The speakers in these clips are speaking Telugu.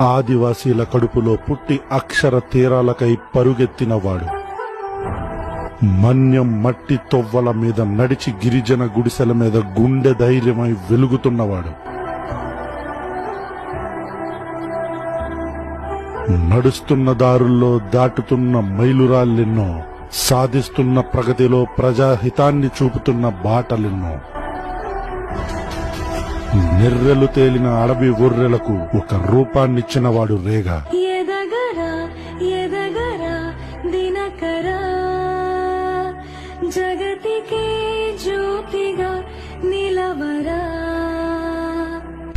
ఆదివాసీల కడుపులో పుట్టి అక్షర తీరాలకై పరుగెత్తినవాడు. మన్యం మట్టి తొవ్వల మీద నడిచి గిరిజన గుడిసెల మీద గుండె ధైర్యమై వెలుగుతున్నవాడు. నడుస్తున్న దారుల్లో దాటుతున్న మైలురాళ్ళెన్నో సాధిస్తున్న ప్రగతిలో ప్రజాహితాన్ని చూపుతున్న బాటలెన్నో. నిర్రెలు తేలిన అడవి గొర్రెలకు ఒక రూపాన్నిచ్చినవాడు రేగా. ఎదగరా ఎదగరా దినకరా. జగతికే జ్యోతిగా నిలవరా.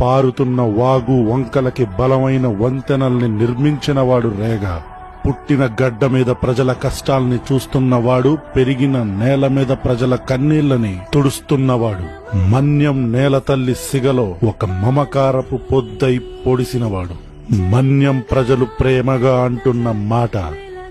పారుతున్న వాగు వంకలకి బలమైన వంతెనల్ని నిర్మించినవాడు రేగా. పుట్టిన గడ్డ మీద ప్రజల కష్టాల్ని చూస్తున్నవాడు పెరిగిన నేల మీద ప్రజల కన్నీళ్ళని తుడుస్తున్నవాడు. మన్యం నేల తల్లి సిగలో ఒక మమకారపు పొద్దై పొడిసినవాడు. మన్యం ప్రజలు ప్రేమగా అంటున్న మాట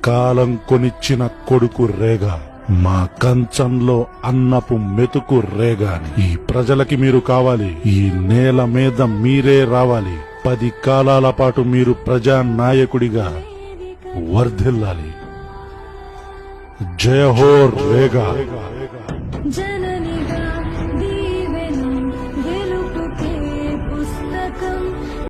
కాలం కొనిచ్చిన కొడుకు రేగా మా కంచంలో అన్నపు మెతుకు రేగాని. ఈ ప్రజలకి మీరు కావాలి ఈ నేల మీద మీరే రావాలి. పది కాలాల పాటు మీరు ప్రజా నాయకుడిగా वर्धिल्लाली। जय हो रेगा जननी